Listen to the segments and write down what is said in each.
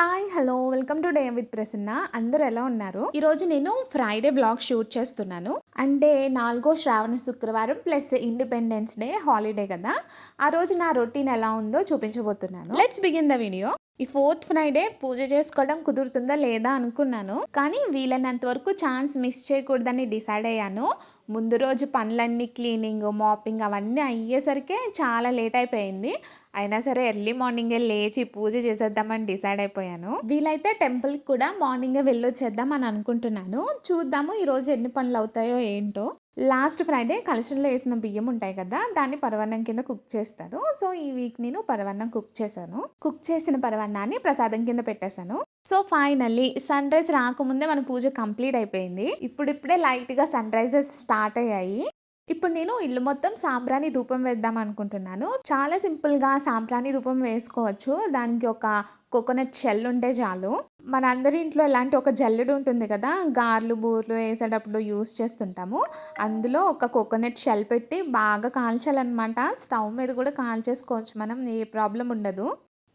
Hi hello welcome to day with Prasanna. అందరూ ఎలా ఉన్నారు? ఈ రోజు నేను ఫ్రైడే బ్లాగ్ షూట్ చేస్తున్నాను. అంటే నాలుగో శ్రావణ శుక్రవారం ప్లస్ ఇండిపెండెన్స్ డే హాలిడే కదా. ఆ రోజు నా రొటీన్ ఎలా ఉందో చూపించబోతున్నాను. Let's begin the video. ఈ ఫోర్త్ ఫ్రైడే పూజ చేసుకోవడం కుదురుతుందా లేదా అనుకున్నాను. కానీ వీలైనంత వరకు ఛాన్స్ మిస్ చేయకూడదని డిసైడ్ అయ్యాను. ముందు రోజు పనులన్నీ క్లీనింగ్ మాపింగ్ అవన్నీ అయ్యేసరికి చాలా లేట్ అయిపోయింది. అయినా సరే ఎర్లీ మార్నింగే లేచి పూజ చేసేద్దామని డిసైడ్ అయిపోయాను. వీలైతే టెంపుల్కి కూడా మార్నింగే వెళ్ళొచ్చేద్దాం అని అనుకుంటున్నాను. చూద్దాము ఈరోజు ఎన్ని పనులు అవుతాయో ఏంటో. లాస్ట్ ఫ్రైడే కలశంలో వేసిన బియ్యం ఉంటాయి కదా దాన్ని పరవన్నం కింద కుక్ చేస్తారు. సో ఈ వీక్ నేను పరవన్నం కుక్ చేశాను. కుక్ చేసిన పరవన్నాన్ని ప్రసాదం కింద పెట్టేశాను. సో ఫైనల్లీ సన్ రైజ్ రాకముందే మన పూజ కంప్లీట్ అయిపోయింది. ఇప్పుడిప్పుడే లైట్గా సన్ రైజెస్ స్టార్ట్ అయ్యాయి. ఇప్పుడు నేను ఇల్లు మొత్తం సాంబ్రాణి ధూపం వేద్దాం అనుకుంటున్నాను. చాలా సింపుల్గా సాంబ్రాణి ధూపం వేసుకోవచ్చు. దానికి ఒక కోకోనట్ షెల్ ఉంటే చాలు. మన అందరి ఇంట్లో ఇలాంటి ఒక జల్లెడు ఉంటుంది కదా గార్లు బూర్లు వేసేటప్పుడు యూస్ చేస్తుంటాము. అందులో ఒక కోకోనట్ షెల్ పెట్టి బాగా కాల్చాలన్నమాట. స్టవ్ మీద కూడా కాల్చేసుకోవచ్చు మనం ఏ ప్రాబ్లం ఉండదు.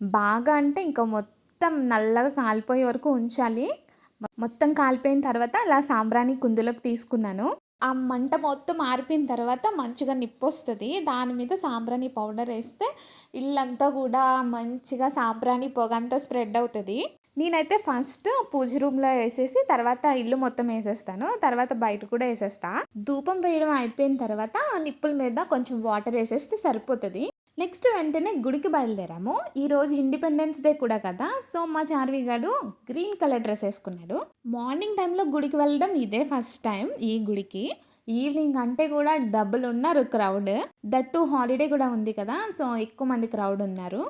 బాగా అంటే ఇంకా మొత్తం నల్లగా కాలిపోయే వరకు ఉంచాలి. మొత్తం కాలిపోయిన తర్వాత అలా సాంబ్రాణి కుందులోకి తీసుకున్నాను. ఆ మంట మొత్తం ఆరిపోయిన తర్వాత మంచిగా నిప్పు వస్తుంది దాని మీద సాంబ్రాణి పౌడర్ వేస్తే ఇల్లంతా కూడా మంచిగా సాంబ్రాణి పొగ అంతా స్ప్రెడ్ అవుతుంది. నేనైతే ఫస్ట్ పూజ రూమ్లో వేసేసి తర్వాత ఇల్లు మొత్తం వేసేస్తాను. తర్వాత బయట కూడా వేసేస్తా. ధూపం వేయడం అయిపోయిన తర్వాత నిప్పుల మీద కొంచెం వాటర్ వేసేస్తే సరిపోతుంది. నెక్స్ట్ వెంటనే గుడికి బయలుదేరాము. ఈరోజు ఇండిపెండెన్స్ డే కూడా కదా. సో మా చార్వి గారు గ్రీన్ కలర్ డ్రెస్ వేసుకున్నాడు. మార్నింగ్ టైంలో గుడికి వెళ్ళడం ఇదే ఫస్ట్ టైం ఈ గుడికి. ఈవినింగ్ అంటే కూడా డబ్బులు ఉన్నారు క్రౌడ్. దట్టు హాలిడే కూడా ఉంది కదా. సో ఎక్కువ మంది క్రౌడ్ ఉన్నారు.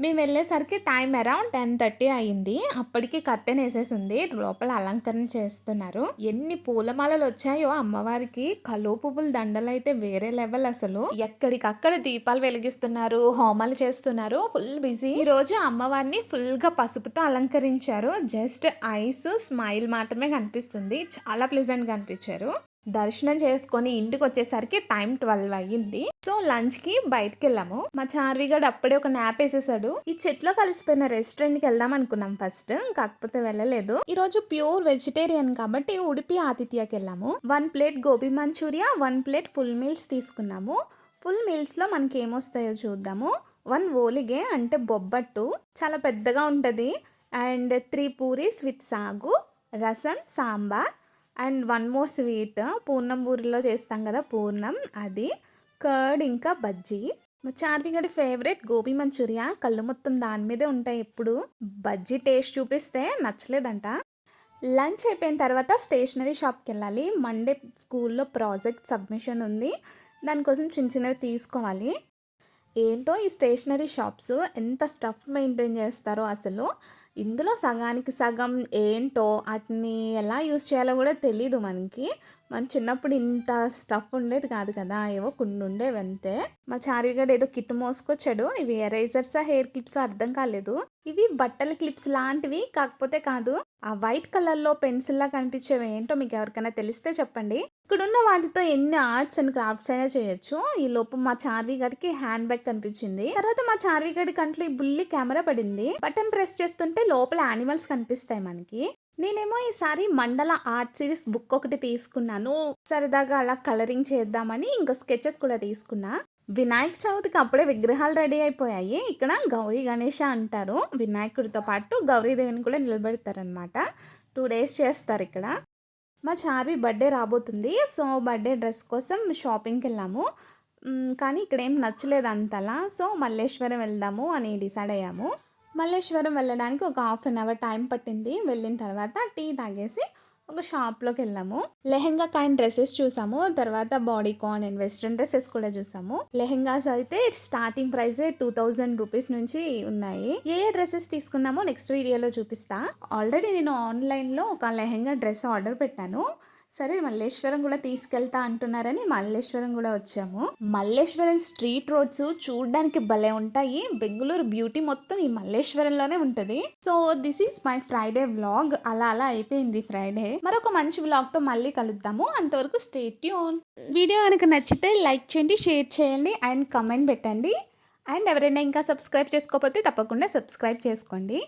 మేము వెళ్ళేసరికి టైం అరౌండ్ టెన్ థర్టీ అయింది అప్పటికి కర్టెన్ వేసేసి ఉంది లోపల అలంకరణ చేస్తున్నారు. ఎన్ని పూలమాలలు వచ్చాయో అమ్మవారికి కలువ పువ్వుల దండలు అయితే వేరే లెవెల్ అసలు. ఎక్కడికక్కడ దీపాలు వెలిగిస్తున్నారు హోమాలు చేస్తున్నారు. ఫుల్ బిజీ ఈ రోజు అమ్మవారిని ఫుల్గా పసుపుతో అలంకరించారు. జస్ట్ ఐస్ స్మైల్ మాత్రమే కనిపిస్తుంది. చాలా ప్లెజెంట్గా అనిపించారు. దర్శనం చేసుకొని ఇంటికి వచ్చేసరికి టైం ట్వెల్వ్ అయ్యింది. సో లంచ్కి బయటకు వెళ్ళాము మా చార్విగాడు అప్పుడే ఒక నాప్ వేసేసాడు. ఈ చెట్లో కలిసిపోయిన రెస్టారెంట్కి వెళ్దాం అనుకున్నాం ఫస్ట్. కాకపోతే వెళ్ళలేదు. ఈ రోజు ప్యూర్ వెజిటేరియన్ కాబట్టి ఉడిపి ఆతిథ్యకి వెళ్ళాము one plate gobi manchuria one plate full meals తీసుకున్నాము. ఫుల్ మీల్స్లో మనకి ఏమొస్తాయో చూద్దాము. వన్ ఓలిగే అంటే బొబ్బట్టు. చాలా పెద్దగా ఉంటుంది. And three puris with sagu rasam sambar and one more sweet purnam బూరిలో చేస్తాం కదా పూర్ణం అది కర్డ్ ఇంకా బజ్జీ. మా చార్మిగడి ఫేవరెట్ గోబీ మంచూరియా. కళ్ళు మొత్తం దాని మీదే ఉంటాయి ఎప్పుడు. బజ్జీ టేస్ట్ చూపిస్తే నచ్చలేదంట. లంచ్ అయిపోయిన తర్వాత స్టేషనరీ షాప్కి వెళ్ళాలి. మండే స్కూల్లో ప్రాజెక్ట్ సబ్మిషన్ ఉంది. దానికోసం చిన్న చిన్నవి తీసుకోవాలి. ఏంటో ఈ స్టేషనరీ షాప్స్ ఎంత స్టఫ్ మెయింటైన్ చేస్తారో అసలు. ఇందులో సగానికి సగం ఏంటో వాటిని ఎలా యూస్ చేయాలో కూడా తెలీదు మనకి. మన చిన్నప్పుడు ఇంత స్టఫ్ ఉండేది కాదు కదా ఏవో కొన్ని ఉండేవి అంతే. మా చారిగడ్ ఏదో కిట్ మోసుకొచ్చాడు ఇవి ఎరైజర్స్ హెయిర్ క్లిప్స్ అర్థం కాలేదు. ఇవి బట్టల క్లిప్స్ లాంటివి కాకపోతే కాదు ఆ వైట్ కలర్లో పెన్సిల్ లా కనిపించేవి ఏంటో మీకు ఎవరికైనా తెలిస్తే చెప్పండి. ఇక్కడున్న వాటితో ఎన్ని ఆర్ట్స్ అండ్ క్రాఫ్ట్స్ అయినా చేయొచ్చు. ఈ లోపు మా చార్వి గడికి హ్యాండ్ బ్యాగ్ కనిపించింది. తర్వాత మా చార్వి గడి కంట్లో ఈ బుల్లి కెమెరా పడింది. బటన్ ప్రెస్ చేస్తుంటే లోపల యానిమల్స్ కనిపిస్తాయి మనకి. నేనేమో ఈసారి మండల ఆర్ట్ సిరీస్ బుక్ ఒకటి తీసుకున్నాను. సరదాగా అలా కలరింగ్ చేద్దామని ఇంకా స్కెచెస్ కూడా తీసుకున్నా. వినాయక చవితికి అప్పుడే విగ్రహాలు రెడీ అయిపోయాయి. ఇక్కడ గౌరీ గణేష అంటారు. వినాయకుడితో పాటు గౌరీదేవిని కూడా నిలబెడతారనమాట టూ డేస్ చేస్తారు ఇక్కడ. మా చార్వి బర్త్డే రాబోతుంది. సో బర్త్డే డ్రెస్ కోసం షాపింగ్కి వెళ్ళాము. కానీ ఇక్కడ ఏం నచ్చలేదు అంతలా. సో మల్లేశ్వరం వెళ్దాము అని డిసైడ్ అయ్యాము. మల్లేశ్వరం వెళ్ళడానికి ఒక హాఫ్ అన్ అవర్ టైం పట్టింది. వెళ్ళిన తర్వాత టీ తాగేసి ఒక షాప్లోకి వెళ్ళాము. లెహెంగా కైండ్ డ్రెస్సెస్ చూసాము. తర్వాత body con and western dresses కూడా చూసాము. లెహెంగాస్ అయితే starting price two thousand rupees నుంచి ఉన్నాయి. ఏ ఏ డ్రెస్సెస్ తీసుకున్నామో నెక్స్ట్ వీడియోలో చూపిస్తా. ఆల్రెడీ నేను ఆన్లైన్లో ఒక లెహెంగా డ్రెస్ ఆర్డర్ పెట్టాను. సరే మల్లేశ్వరం కూడా తీసుకెళ్తా అంటున్నారని మల్లేశ్వరం కూడా వచ్చాము. మల్లేశ్వరం స్ట్రీట్ రోడ్స్ చూడడానికి భలే ఉంటాయి. బెంగళూరు బ్యూటీ మొత్తం ఈ మల్లేశ్వరంలోనే ఉంటుంది. So this is my Friday vlog అలా అలా అయిపోయింది ఫ్రైడే మరొక మంచి వ్లాగ్తో మళ్ళీ కలుద్దాము. అంతవరకు స్టే ట్యూన్ వీడియో కనుక నచ్చితే లైక్ చేయండి షేర్ చేయండి అండ్ కమెంట్ పెట్టండి. అండ్ ఎవరైనా ఇంకా సబ్స్క్రైబ్ చేసుకోకపోతే తప్పకుండా సబ్స్క్రైబ్ చేసుకోండి.